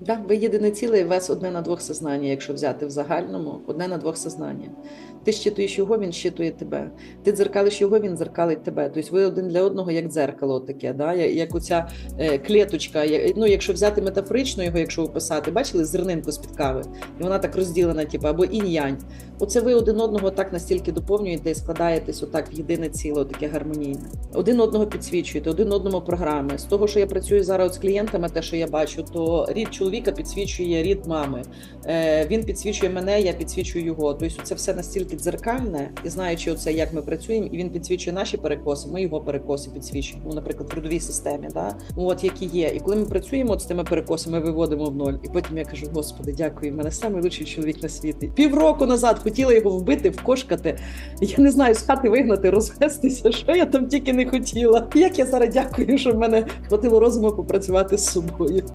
Да, ви єдине ціле, і вас одне на двох сознання, якщо взяти в загальному, одне на двох сознання. Ти щитуєш його, він щитує тебе. Ти дзеркалиш його, він дзеркалить тебе. Тобто ви один для одного як дзеркало таке, да? як оця е, клеточка. Ну, якщо взяти метафорично його, якщо описати, бачили зернинку з-під кави, і вона так розділена, типу, або інь-янь. Оце ви один одного так настільки доповнюєте і складаєтесь отак в єдине ціле, таке гармонійне. Один одного підсвічуєте, один одному програми. З того, що я працюю зараз з клієнтами, те, що я бачу, то рід чоловіка підсвічує рід мами. Е, він підсвічує мене, я підсвічую його. Тобто це все настільки дзеркальне, і знаючи оце, як ми працюємо, і він підсвічує наші перекоси, ми його перекоси підсвічуємо. Ну, наприклад, в трудовій системі, да? от які є. І коли ми працюємо от з тими перекосами, виводимо в ноль. І потім я кажу: Господи, дякую, мене найкращий чоловік на світі. Півроку назад хотіла його вбити, вкошкати. Я не знаю, з хати вигнати, розвестися, що я там тільки не хотіла. Як я зараз дякую, що в мене хватило розуму попрацювати з собою.